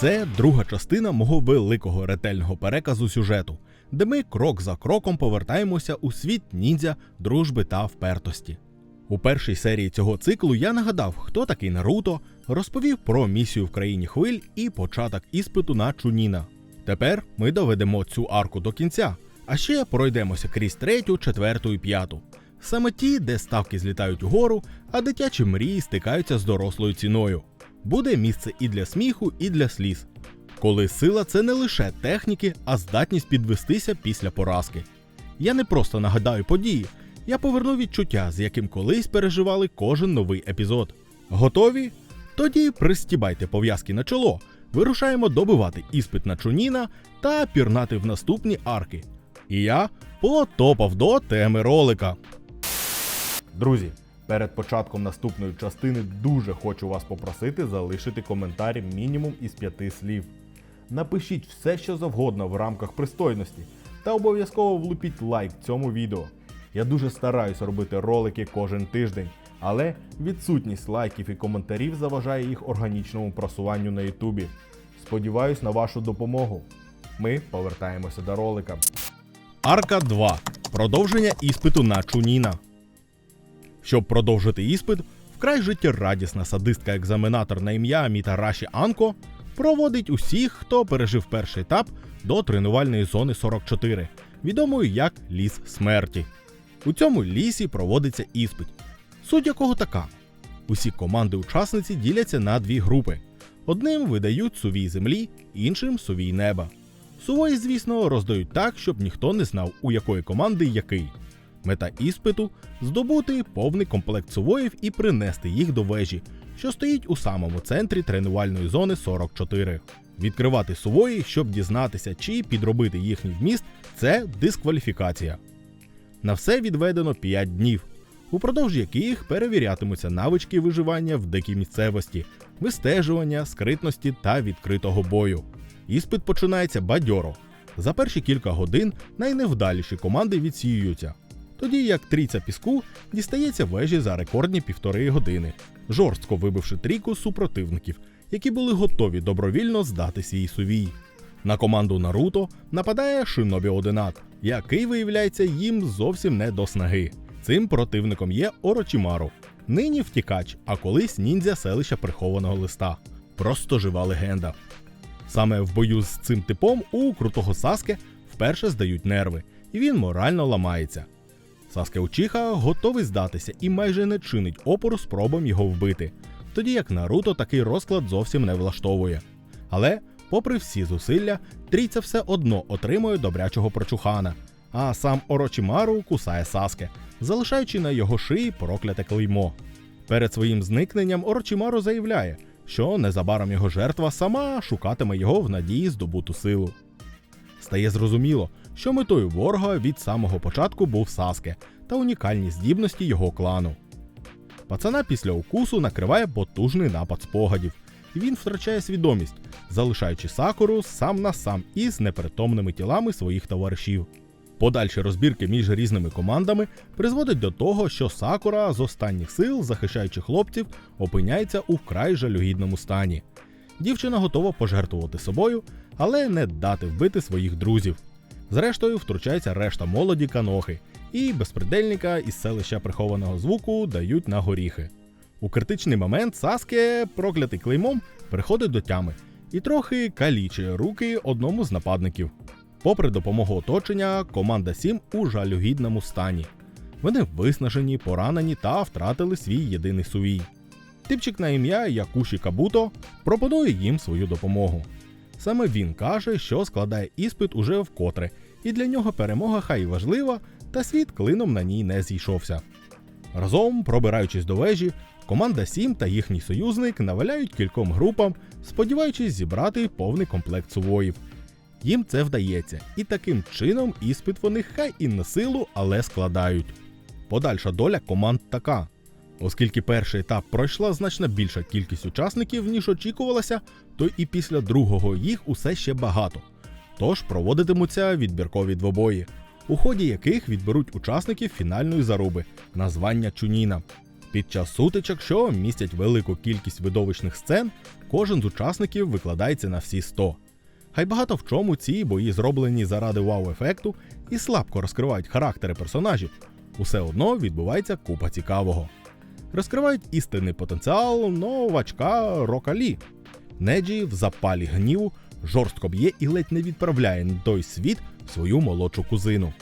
Це друга частина мого великого ретельного переказу сюжету, де ми крок за кроком повертаємося у світ ніндзя, дружби та впертості. У першій серії цього циклу я нагадав, хто такий Наруто, розповів про місію в країні хвиль і початок іспиту на Чуніна. Тепер ми доведемо цю арку до кінця, а ще пройдемося крізь третю, четверту і п'яту. Саме ті, де ставки злітають угору, а дитячі мрії стикаються з дорослою ціною. Буде місце і для сміху, і для сліз. Коли сила це не лише техніки, а здатність підвестися після поразки. Я не просто нагадаю події, я поверну відчуття, з яким колись переживали кожен новий епізод. Готові? Тоді пристібайте пов'язки на чоло, вирушаємо добивати іспит на Чуніна та пірнати в наступні арки. І я потопав до теми ролика. Друзі, перед початком наступної частини дуже хочу вас попросити залишити коментар мінімум із п'яти слів. Напишіть все, що завгодно в рамках пристойності, та обов'язково влупіть лайк цьому відео. Я дуже стараюсь робити ролики кожен тиждень, але відсутність лайків і коментарів заважає їх органічному просуванню на Ютубі. Сподіваюсь на вашу допомогу. Ми повертаємося до ролика. Арка 2. Продовження іспиту на Чуніна. Щоб продовжити іспит, вкрай життєрадісна садистка-екзаменатор на ім'я Мітараші Анко проводить усіх, хто пережив перший етап до тренувальної зони 44, відомої як ліс смерті. У цьому лісі проводиться іспит, суть якого така: усі команди-учасниці діляться на дві групи. Одним видають сувій землі, іншим сувій неба. Сувої, звісно, роздають так, щоб ніхто не знав, у якої команди який. Мета іспиту здобути повний комплект сувоїв і принести їх до вежі, що стоїть у самому центрі тренувальної зони 44. Відкривати сувої, щоб дізнатися, чи підробити їхній вміст, це дискваліфікація. На все відведено 5 днів, упродовж яких перевірятимуться навички виживання в дикій місцевості, вистежування, скритності та відкритого бою. Іспит починається бадьоро. За перші кілька годин найневдаліші команди відсіюються. Тоді як трійця піску дістається вежі за рекордні півтори години, жорстко вибивши трійку супротивників, які були готові добровільно здати свій сувій. На команду Наруто нападає Шинобі Одинат, який виявляється їм зовсім не до снаги. Цим противником є Орочімару. Нині втікач, а колись ніндзя селища прихованого листа. Просто жива легенда. Саме в бою з цим типом у крутого Саске вперше здають нерви, і він морально ламається. Саске Учіха готовий здатися і майже не чинить опору спробам його вбити, тоді як Наруто такий розклад зовсім не влаштовує. Але, попри всі зусилля, трійця все одно отримує добрячого прочухана, а сам Орочімару кусає Саске, залишаючи на його шиї прокляте клеймо. Перед своїм зникненням Орочімару заявляє, що незабаром його жертва сама шукатиме його в надії здобуту силу. Стає зрозуміло, що метою ворога від самого початку був Саске та унікальні здібності його клану. Пацана після укусу накриває потужний напад спогадів, і він втрачає свідомість, залишаючи Сакуру сам на сам із непритомними тілами своїх товаришів. Подальші розбірки між різними командами призводять до того, що Сакура з останніх сил, захищаючи хлопців, опиняється у вкрай жалюгідному стані. Дівчина готова пожертвувати собою, але не дати вбити своїх друзів. Зрештою, втручається решта молоді канохи, і безпредельника із селища прихованого звуку дають на горіхи. У критичний момент Саске, проклятий клеймом, приходить до тями і трохи калічує руки одному з нападників. Попри допомогу оточення, команда 7 у жалюгідному стані. Вони виснажені, поранені та втратили свій єдиний сувій. Типчик на ім'я Якуші Кабуто пропонує їм свою допомогу. Саме він каже, що складає іспит уже вкотре, і для нього перемога хай важлива, та світ клином на ній не зійшовся. Разом, пробираючись до вежі, команда 7 та їхній союзник наваляють кільком групам, сподіваючись зібрати повний комплект сувоїв. Їм це вдається, і таким чином іспит вони хай і на силу, але складають. Подальша доля команд така. Оскільки перший етап пройшла значно більша кількість учасників, ніж очікувалося, то і після другого їх усе ще багато. Тож проводитимуться відбіркові двобої, у ході яких відберуть учасників фінальної заруби названня Чуніна. Під час сутичок, що містять велику кількість видовищних сцен, кожен з учасників викладається на всі 100. Хай багато в чому ці бої зроблені заради вау-ефекту і слабко розкривають характери персонажів, усе одно відбувається купа цікавого. Розкривають істинний потенціал новачка Рока Лі. Неджі в запалі гніву жорстко б'є і ледь не відправляє на той світ свою молодшу кузину.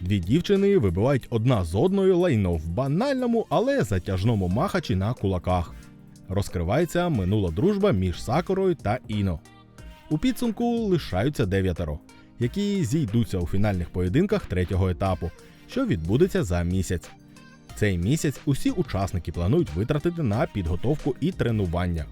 Дві дівчини вибивають одна з одною лайно в банальному, але затяжному махачі на кулаках. Розкривається минула дружба між Сакурою та Іно. У підсумку лишаються дев'ятеро, які зійдуться у фінальних поєдинках третього етапу, що відбудеться за місяць. Цей місяць усі учасники планують витратити на підготовку і тренування.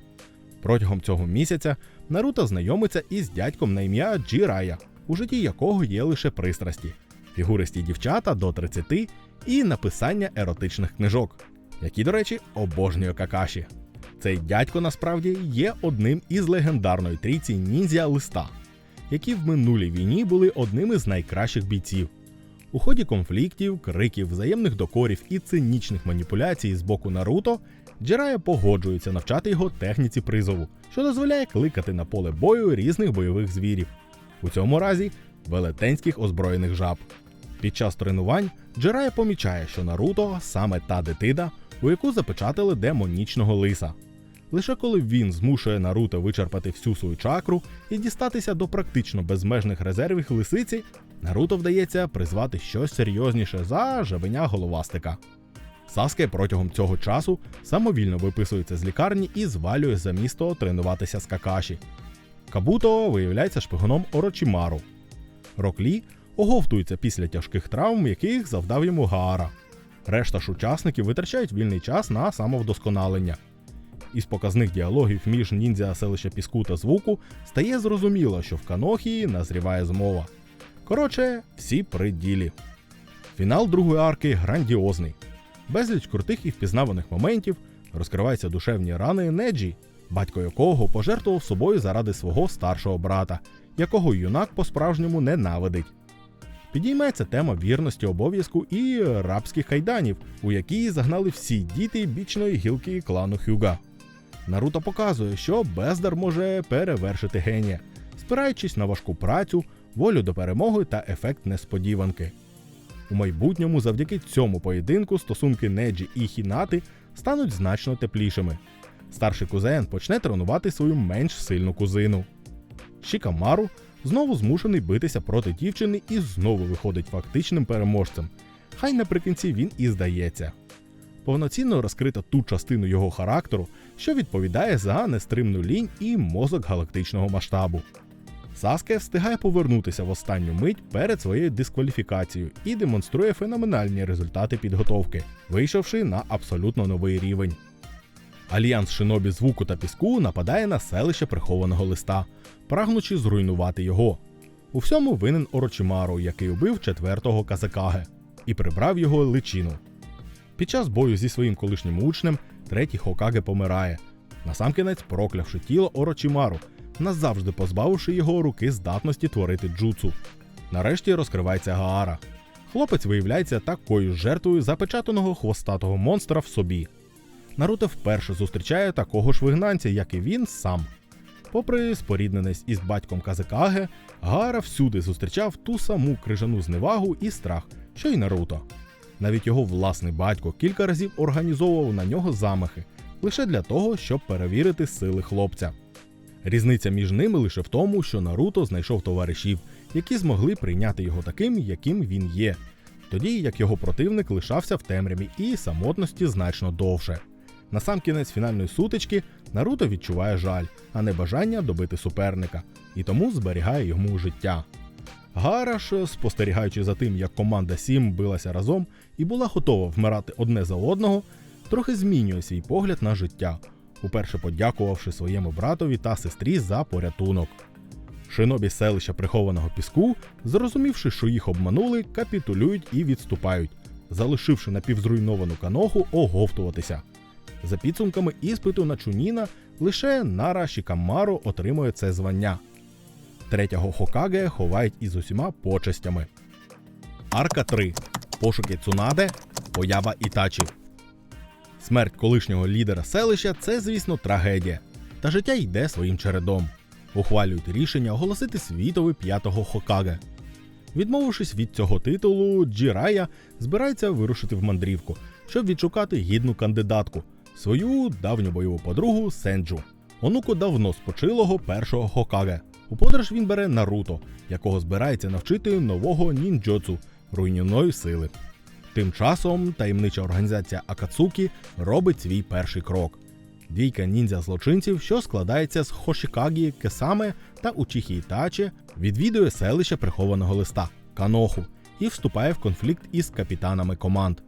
Протягом цього місяця Наруто знайомиться із дядьком на ім'я Джірая, у житті якого є лише пристрасті, фігуристі дівчата до 30 і написання еротичних книжок, які, до речі, обожнює Какаші. Цей дядько насправді є одним із легендарної трійці ніндзя листа, які в минулій війні були одними з найкращих бійців. У ході конфліктів, криків, взаємних докорів і цинічних маніпуляцій з боку Наруто, Джирая погоджується навчати його техніці призову, що дозволяє кликати на поле бою різних бойових звірів. У цьому разі велетенських озброєних жаб. Під час тренувань Джирая помічає, що Наруто саме та дитина, у яку запечатали демонічного лиса. Лише коли він змушує Наруто вичерпати всю свою чакру і дістатися до практично безмежних резервів лисиці, Наруто вдається призвати щось серйозніше за жабеня головастика. Саске протягом цього часу самовільно виписується з лікарні і звалює за місто тренуватися з Какаші. Кабуто виявляється шпигуном Орочімару. Роклі оговтується після тяжких травм, яких завдав йому Гаара. Решта ж учасників витрачають вільний час на самовдосконалення. Із показних діалогів між ніндзя селища Піску та звуку стає зрозуміло, що в Канохії назріває змова. Коротше, всі при ділі. Фінал другої арки грандіозний. Безліч крутих і впізнаваних моментів розкриваються душевні рани Неджі, батько якого пожертвував собою заради свого старшого брата, якого юнак по-справжньому ненавидить. Підіймається тема вірності обов'язку і рабських кайданів, у які загнали всі діти бічної гілки клану Хюга. Наруто показує, що бездар може перевершити генія, спираючись на важку працю, волю до перемоги та ефект несподіванки. У майбутньому завдяки цьому поєдинку стосунки Неджі і Хінати стануть значно теплішими. Старший кузен почне тренувати свою менш сильну кузину. Шікамару знову змушений битися проти дівчини і знову виходить фактичним переможцем. Хай наприкінці він і здається. Повноцінно розкрита ту частину його характеру, що відповідає за нестримну лінь і мозок галактичного масштабу. Саске встигає повернутися в останню мить перед своєю дискваліфікацією і демонструє феноменальні результати підготовки, вийшовши на абсолютно новий рівень. Альянс шинобі звуку та піску нападає на селище прихованого листа, прагнучи зруйнувати його. У всьому винен Орочимару, який убив четвертого Казакаге і прибрав його личину. Під час бою зі своїм колишнім учнем третій Хокаге помирає, насамкінець проклявши тіло Орочимару, назавжди позбавивши його руки здатності творити джуцу. Нарешті розкривається Гаара. Хлопець виявляється такою жертвою запечатаного хвостатого монстра в собі. Наруто вперше зустрічає такого ж вигнанця, як і він сам. Попри спорідненість із батьком Казикаге, Гара всюди зустрічав ту саму крижану зневагу і страх, що й Наруто. Навіть його власний батько кілька разів організовував на нього замахи лише для того, щоб перевірити сили хлопця. Різниця між ними лише в тому, що Наруто знайшов товаришів, які змогли прийняти його таким, яким він є, тоді як його противник лишався в темряві і самотності значно довше. На сам кінець фінальної сутички Наруто відчуває жаль, а не бажання добити суперника, і тому зберігає йому життя. Гара ж, спостерігаючи за тим, як команда Сім билася разом і була готова вмирати одне за одного, трохи змінює свій погляд на життя, уперше подякувавши своєму братові та сестрі за порятунок. Шинобі селища прихованого піску, зрозумівши, що їх обманули, капітулюють і відступають, залишивши напівзруйновану каноху оговтуватися. За підсумками іспиту на Чуніна, лише Нара Шікамару отримує це звання. Третього Хокаге ховають із усіма почестями. Арка 3. Пошуки Цунаде. Поява Ітачі. Смерть колишнього лідера селища це, звісно, трагедія. Та життя йде своїм чередом. Ухвалюють рішення оголосити світовий п'ятого Хокаге. Відмовившись від цього титулу, Джірая збирається вирушити в мандрівку, щоб відшукати гідну кандидатку свою давню бойову подругу Сенджу, онуку давно спочилого першого Хокаге. У подорож він бере Наруто, якого збирається навчити нового ніндзьоцу руйнівної сили. Тим часом таємнича організація Акацукі робить свій перший крок. Двійка ніндзя-злочинців, що складається з Хошікагі, Кесаме та Учіхі Ітачі, відвідує селище прихованого листа Каноху і вступає в конфлікт із капітанами команд.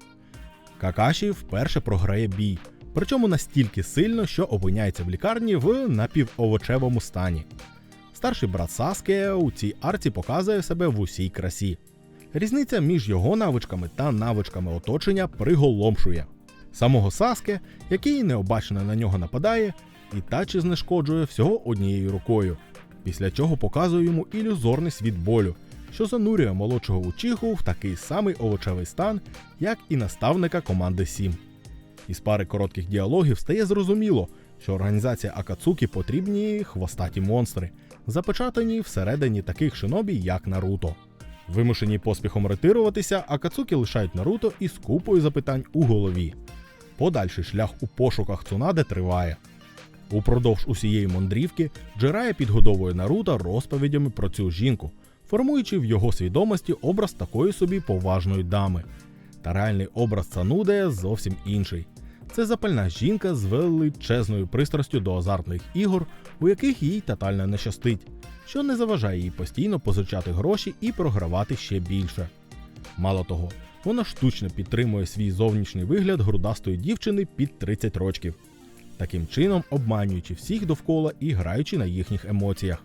Какаші вперше програє бій, причому настільки сильно, що опиняється в лікарні в напівовочевому стані. Старший брат Саске у цій арці показує себе в усій красі. Різниця між його навичками та навичками оточення приголомшує. Самого Саске, який необачно на нього нападає, Ітачі знешкоджує всього однією рукою, після чого показує йому ілюзорний світ болю, що занурює молодшого Учіху в такий самий овочевий стан, як і наставника команди Сім. Із пари коротких діалогів стає зрозуміло, що організація Акацукі потрібні хвостаті монстри, запечатані всередині таких шинобі, як Наруто. Вимушені поспіхом ретируватися, Акацукі лишають Наруто із купою запитань у голові. Подальший шлях у пошуках Цунаде триває. Упродовж усієї мандрівки Джирая підгодовує Наруто розповідями про цю жінку, формуючи в його свідомості образ такої собі поважної дами. Та реальний образ Цануде зовсім інший. Це запальна жінка з величезною пристрастю до азартних ігор, у яких їй тотально не щастить, що не заважає їй постійно позичати гроші і програвати ще більше. Мало того, вона штучно підтримує свій зовнішній вигляд грудастої дівчини під 30 років, таким чином обманюючи всіх довкола і граючи на їхніх емоціях.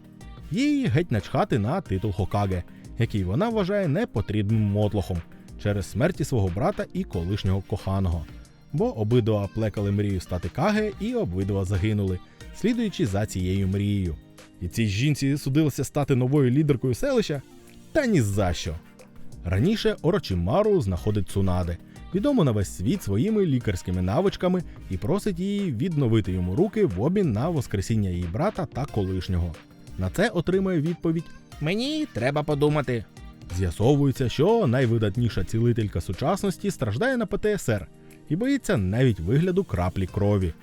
Їй геть начхати на титул Хокаге, який вона вважає непотрібним мотлохом через смерті свого брата і колишнього коханого. Бо обидва плекали мрію стати Каге і обидва загинули, слідуючи за цією мрією. І цій жінці судилося стати новою лідеркою селища? Та ні за що. Раніше Орочимару знаходить Цунаде, відомо на весь світ своїми лікарськими навичками, і просить її відновити йому руки в обмін на воскресіння її брата та колишнього. На це отримує відповідь Мені треба подумати. З'ясовується, що найвидатніша цілителька сучасності страждає на ПТСР і боїться навіть вигляду краплі крові.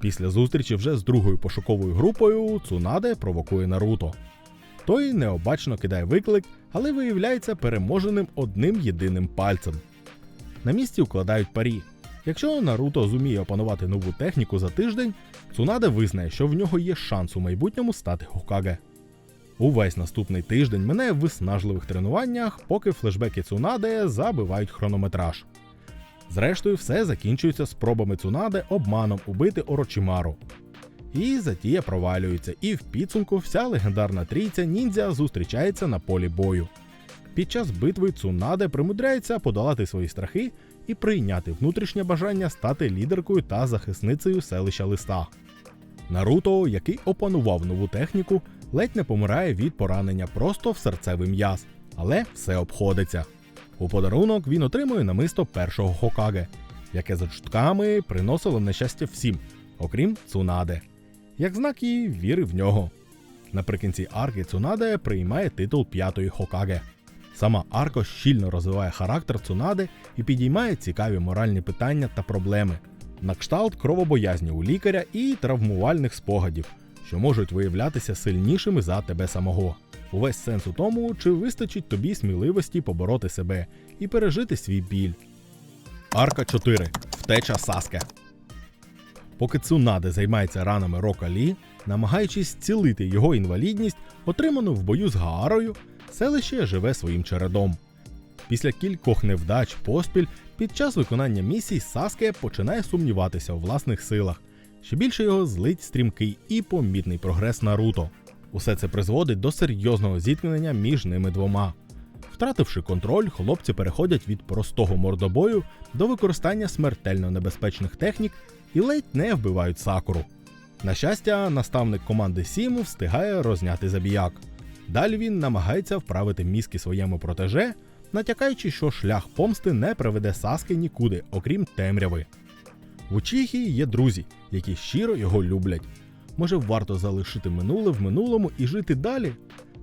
Після зустрічі вже з другою пошуковою групою Цунаде провокує Наруто. Той необачно кидає виклик, але виявляється переможеним одним єдиним пальцем. На місці укладають парі. Якщо Наруто зуміє опанувати нову техніку за тиждень, Цунаде визнає, що в нього є шанс у майбутньому стати Хокаге. Увесь наступний тиждень минає в виснажливих тренуваннях, поки флешбеки Цунаде забивають хронометраж. Зрештою, все закінчується спробами Цунаде обманом убити Орочимару. І затія провалюється, і в підсумку вся легендарна трійця ніндзя зустрічається на полі бою. Під час битви Цунаде примудряється подолати свої страхи і прийняти внутрішнє бажання стати лідеркою та захисницею селища листа. Наруто, який опанував нову техніку, ледь не помирає від поранення просто в серцевий м'яз, але все обходиться. У подарунок він отримує намисто першого Хокаге, яке за чутками приносило нещастя всім, окрім Цунаде. Як знак її віри в нього. Наприкінці арки Цунаде приймає титул п'ятої Хокаге. Сама арко щільно розвиває характер Цунаде і підіймає цікаві моральні питання та проблеми, на кшталт кровобоязні у лікаря і травмувальних спогадів, що можуть виявлятися сильнішими за тебе самого. Увесь сенс у тому, чи вистачить тобі сміливості побороти себе і пережити свій біль. Арка 4. Втеча Саске. Поки Цунаде займається ранами Рока Лі, намагаючись зцілити його інвалідність, отриману в бою з Гаарою, селище живе своїм чередом. Після кількох невдач поспіль під час виконання місій Саске починає сумніватися у власних силах. Ще більше його злить стрімкий і помітний прогрес Наруто. Усе це призводить до серйозного зіткнення між ними двома. Втративши контроль, хлопці переходять від простого мордобою до використання смертельно небезпечних технік і ледь не вбивають сакуру. На щастя, наставник команди Сіму встигає розняти забіяк. Далі він намагається вправити мізки своєму протеже, натякаючи, що шлях помсти не приведе Саски нікуди, окрім темряви. В Учіхі є друзі, які щиро його люблять. Може, варто залишити минуле в минулому і жити далі?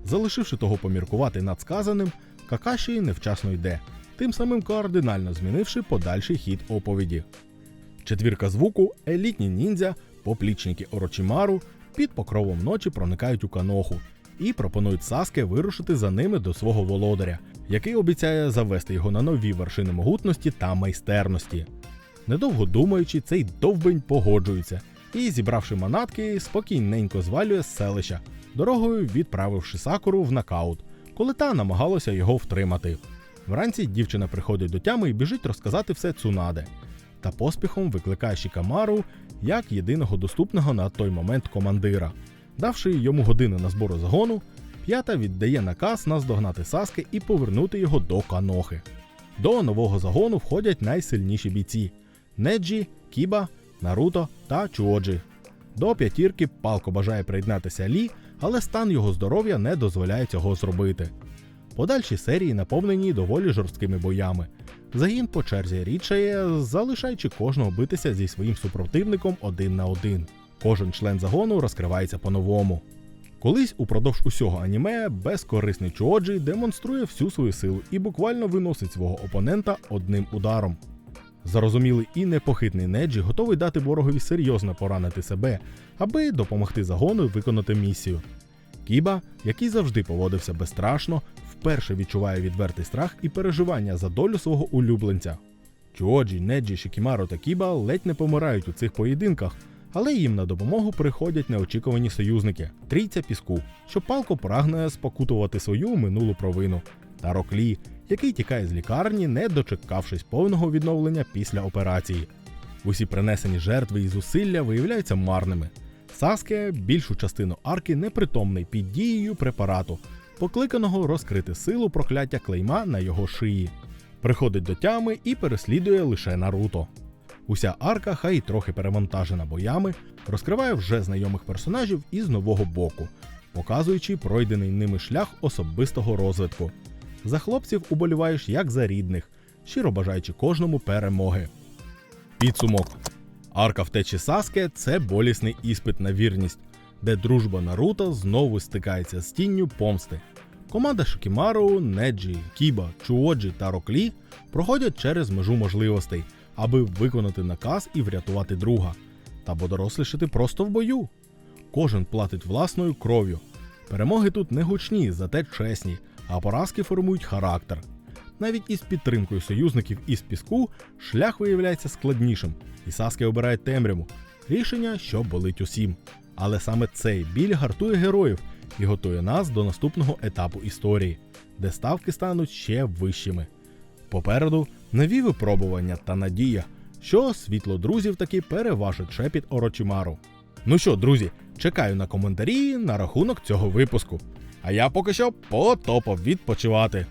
Залишивши того поміркувати над сказаним, Какаші невчасно йде, тим самим кардинально змінивши подальший хід оповіді. Четвірка звуку, елітні ніндзя, поплічники Орочімару під покровом ночі проникають у каноху і пропонують Саске вирушити за ними до свого володаря, який обіцяє завести його на нові вершини могутності та майстерності. Недовго думаючи, цей довбень погоджується і, зібравши манатки, спокійненько звалює з селища, дорогою відправивши Сакуру в нокаут, коли та намагалася його втримати. Вранці дівчина приходить до тями і біжить розказати все Цунаде, та поспіхом викликає Шікамару як єдиного доступного на той момент командира. Давши йому годину на збору загону, п'ята віддає наказ наздогнати Саске і повернути його до канохи. До нового загону входять найсильніші бійці: Неджі, Кіба, Наруто та Чуоджі. До п'ятірки палко бажає приєднатися Лі, але стан його здоров'я не дозволяє цього зробити. Подальші серії наповнені доволі жорсткими боями. Загін по черзі рідшає, залишаючи кожного битися зі своїм супротивником один на один. Кожен член загону розкривається по-новому. Колись упродовж усього аніме безкорисний Чуоджі демонструє всю свою силу і буквально виносить свого опонента одним ударом. Зарозумілий і непохитний Неджі готовий дати ворогові серйозно поранити себе, аби допомогти загону виконати місію. Кіба, який завжди поводився безстрашно, вперше відчуває відвертий страх і переживання за долю свого улюбленця. Чуоджі, Неджі, Шікімаро та Кіба ледь не помирають у цих поєдинках, але їм на допомогу приходять неочікувані союзники трійця піску, що палко прагне спокутувати свою минулу провину, та Роклі, який тікає з лікарні, не дочекавшись повного відновлення після операції. Усі принесені жертви і зусилля виявляються марними. Саске більшу частину арки непритомний під дією препарату, покликаного розкрити силу прокляття клейма на його шиї. Приходить до тями і переслідує лише Наруто. Уся арка, хай трохи перевантажена боями, розкриває вже знайомих персонажів із нового боку, показуючи пройдений ними шлях особистого розвитку. За хлопців уболіваєш як за рідних, щиро бажаючи кожному перемоги. Підсумок. Арка втечі Саске це болісний іспит на вірність, де дружба Наруто знову стикається з тінню помсти. Команда Шокімару, Неджі, Кіба, Чуоджі та Роклі проходять через межу можливостей, аби виконати наказ і врятувати друга, та подорослішати просто в бою. Кожен платить власною кров'ю. Перемоги тут не гучні, зате чесні, а поразки формують характер. Навіть із підтримкою союзників із піску шлях виявляється складнішим, і Саске обирає темряву рішення, що болить усім. Але саме цей біль гартує героїв і готує нас до наступного етапу історії, де ставки стануть ще вищими. Попереду нові випробування та надія, що світло друзів таки переважить шепіт Орочимару. Ну що, друзі, чекаю на коментарі на рахунок цього випуску. А я поки що потопав відпочивати.